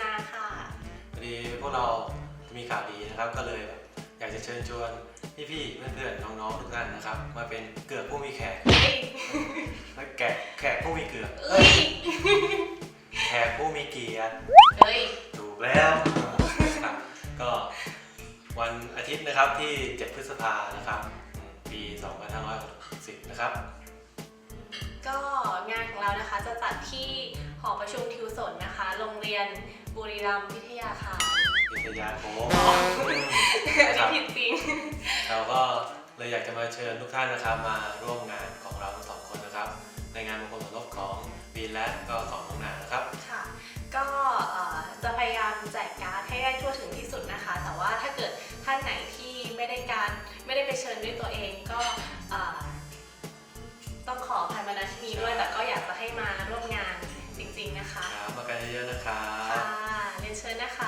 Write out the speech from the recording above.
นาค่ะพอดีพวกเรามีข่าวดีนะครับ ก็เลยอยากจะเชิญชวนพี่พี่เพื่อนๆน้องๆทุกท่านนะครับ มาเป็นเกือบผู้มีแขกเอ้ยและแขกแขกผู้มีเกือบเอ้ยแขกผู้มีเกียรติ เอ้ยถูกแล้วครับก็วันอาทิตย์นะครับที่ 7 พฤษภานะครับ ปี 2560 นะครับ เรานะคะจะจัดที่หอประชุมทิวสนนะคะ โรงเรียนบุรีรัมย์วิทยาคารวิทยาโค้งอันนี้ผิดจริงเราก็เลยอยากจะมาเชิญทุกท่านนะครับมาร่วมงานของเราทั้งสองคนนะครับ ในงานมงคลสมรสของบีนและก็ของน้องนานะครับค่ะ ก็เอ่อจะพยายามแจกการ์ดให้ได้ทั่วถึงที่สุดนะคะ แต่ว่าถ้าเกิดท่านไหนที่ไม่ได้การไม่ได้ไปเชิญด้วยตัวเองก็เอ่อต้องขออภัยมาณที่นี้ด้วย เชิญนะคะ